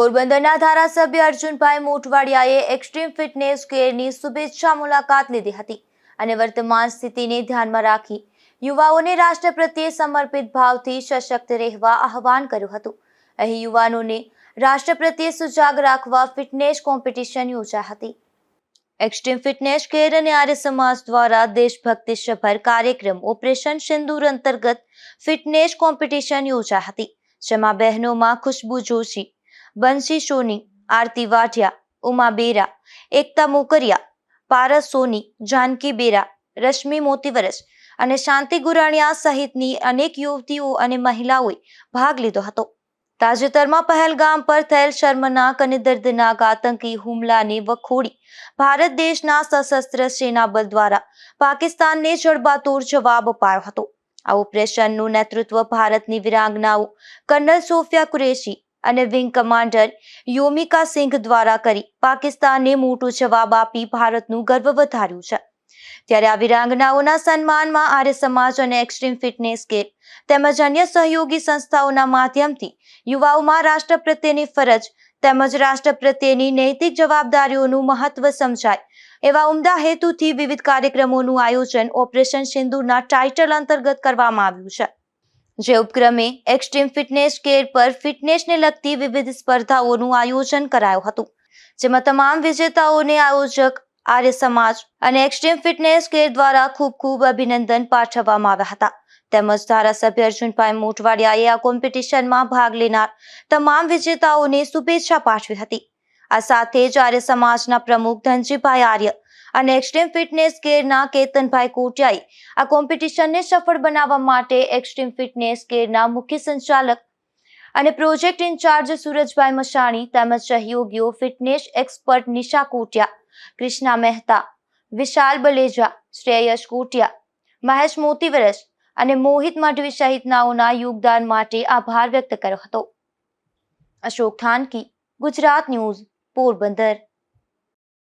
પોરબંદરના ધારાસભ્ય અર્જુનભાઈ મોટવાડિયાએ એક્સ્ટ્રીમ ફિટનેસ કેરની શુભેચ્છા મુલાકાત લીધી હતી અને વર્તમાન સ્થિતિને ધ્યાનમાં રાખી યુવાઓને રાષ્ટ્ર પ્રત્યે સમર્પિત ભાવથી સશક્ત રહેવા આહવાન કર્યું હતું. અહીં યુવાનોને રાષ્ટ્ર પ્રત્યે સુજાગ રાખવા ફિટનેસ કોમ્પિટિશન યોજા હતી. એક્સ્ટ્રીમ ફિટનેસ કેર અને આર્ય સમાજ દ્વારા દેશભક્તિસભર કાર્યક્રમ ઓપરેશન સિંદૂર અંતર્ગત ફિટનેસ કોમ્પિટિશન યોજા હતી, જેમાં બહેનોમાં ખુશ્બુ જોશી બંસી સોની, આરતી વાઢિયા, ઉમા બેરા, એકતા મોકરિયા, પારસ સોની, જાનકી બેરા, રશ્મિ મોતીવરસ અને શાંતિ ગુરાણિયા સહિતની અનેક યુવતીઓ અને મહિલાઓએ ભાગ લીધો હતો. તાજેતરમાં પહેલગામ પર થયેલ શર્મનાક અને દર્દનાક આતંકી હુમલાને વખોડી ભારત દેશના સશસ્ત્ર સેના બળ દ્વારા પાકિસ્તાનને જડબાતોડ જવાબ અપાયો હતો. આ ઓપરેશનનું નેતૃત્વ ભારતની વિરાંગનાઓ કર્નલ સોફિયા કુરેશી અને વિંગ કમાન્ડર યોમિકા સિંઘ દ્વારા કરી. પાકિસ્તાનને મોટો જવાબ આપી ભારતનું ગર્વ વધાર્યું છે. ત્યારે આ વીરાંગનાઓના સન્માનમાં આર્ય સમાજ અને એક્સ્ટ્રીમ ફિટનેસ કેર તેમજ અન્ય સહયોગી સંસ્થાઓના માધ્યમથી યુવાઓમાં રાષ્ટ્ર પ્રત્યેની ફરજ તેમજ રાષ્ટ્ર પ્રત્યેની નૈતિક જવાબદારીઓનું મહત્વ સમજાય એવા ઉમદા હેતુથી વિવિધ કાર્યક્રમોનું આયોજન ઓપરેશન સિંધુના ટાઇટલ અંતર્ગત કરવામાં આવ્યું છે. જે ઉપક્રમે એક્સ્ટ્રીમ ફિટનેસ કેર પર ફિટનેસને લગતી વિવિધ સ્પર્ધાઓનું આયોજન કરાયું હતું, જેમાં તમામ વિજેતાઓને આયોજક, આર્ય સમાજ અને એક્સ્ટ્રીમ ફિટનેસ કેર દ્વારા ખૂબ ખૂબ અભિનંદન પાઠવવામાં આવ્યા હતા. તેમજ ધારાસભ્ય અર્જુનભાઈ મોટવાડિયાએ આ કોમ્પિટિશનમાં ભાગ લેનાર તમામ વિજેતાઓને શુભેચ્છા પાઠવી હતી. આ સાથે જ આર્ય સમાજના પ્રમુખ ધનજીભાઈ આર્ય અને એક્સ્ટ્રીમ ફિટનેસ કેરના કેતનભાઈ કોટિયાએ આ કોમ્પિટિશનને સફળ બનાવવા માટે એક્સ્ટ્રીમ ફિટનેસ કેરના મુખ્ય સંચાલક અને પ્રોજેક્ટ ઇન્ચાર્જ સુરજભાઈ મશાણી તેમજ સહયોગીઓ ફિટનેસ એક્સપર્ટ નિશા કોટિયા, કૃષ્ણા મહેતા, વિશાલ બલેજા, શ્રેયસ કોટિયા, મહેશ મોતીવરસ અને મોહિત મઢવી સહિતનાઓના યોગદાન માટે આભાર વ્યક્ત કર્યો હતો. અશોક થાનકી, ગુજરાત ન્યૂઝ, પોરબંદર.